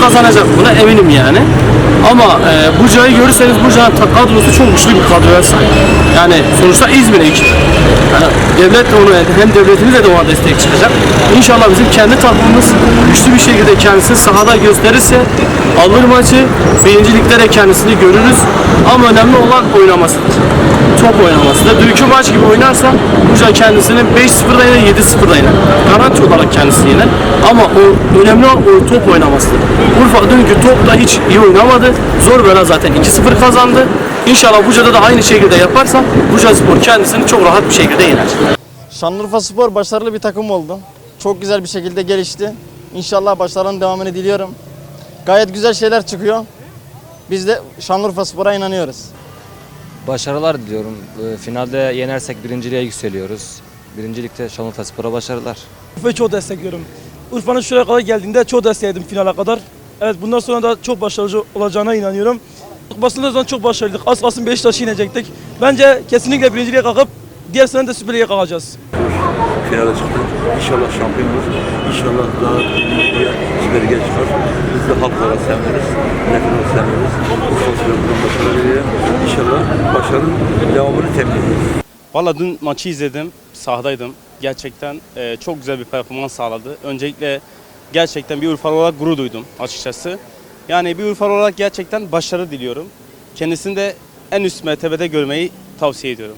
kazanacak. Buna eminim yani. Ama e, Buca'yı görürseniz Buca'nın ta- kadrosu çok güçlü bir kadroya sahip. Yani sonuçta İzmir ekip. Yani devlet de onu hem devletimiz de ona destek çıkacak. İnşallah bizim kendi takımımız güçlü bir şekilde kendisini sahada gösterirse alır maçı. Birincilikte kendisini görürüz. Ama önemli olan oynamasıdır. Top oynamasıdır. Dünkü maç gibi oynarsa Buca kendisini 5-0'da yener, 7-0'da yener. Garanti olarak kendisi yener. Ama o önemli olan o top oynamasıdır. Urfa dünkü topla hiç iyi oynamadı. Zor bela zaten 2-0 kazandı. İnşallah Buca'da da aynı şekilde yaparsa Buca Spor kendisini çok rahat bir şekilde yener. Şanlıurfa Spor başarılı bir takım oldu. Çok güzel bir şekilde gelişti. İnşallah başarının devamını diliyorum. Gayet güzel şeyler çıkıyor. Biz de Şanlıurfa Spor'a inanıyoruz. Başarılar diliyorum. Ee, Finalde yenersek birinciliğe yükseliyoruz. Birincilikte Şanlıurfa Spor'a başarılar. Urfa'yı çok destekliyorum. Urfa'nın şuraya kadar geldiğinde çok destekledim finale kadar. Evet bundan sonra da çok başarılı olacağına inanıyorum. Basında zaman çok başarılıydık. Az kalsın Beşiktaş'ı inecektik. Bence kesinlikle birinciliğe kalkıp diğer sene de Süper Lig'e kalkacağız. finale çıktık. İnşallah şampiyon olur. İnşallah daha iyi Süper Lig'e çıkar. Biz de halk olarak seviniriz. Millet olarak seviniriz. Urfa Spor'dan başarı diliyorum. İnşallah başarının devamını temin ediyoruz. Valla dün maçı izledim, sahadaydım. Gerçekten e, çok güzel bir performans sağladı. Öncelikle gerçekten bir Urfalı olarak gurur duydum açıkçası. Yani bir Urfalı olarak gerçekten başarı diliyorum. Kendisini de en üst mertebede görmeyi tavsiye ediyorum.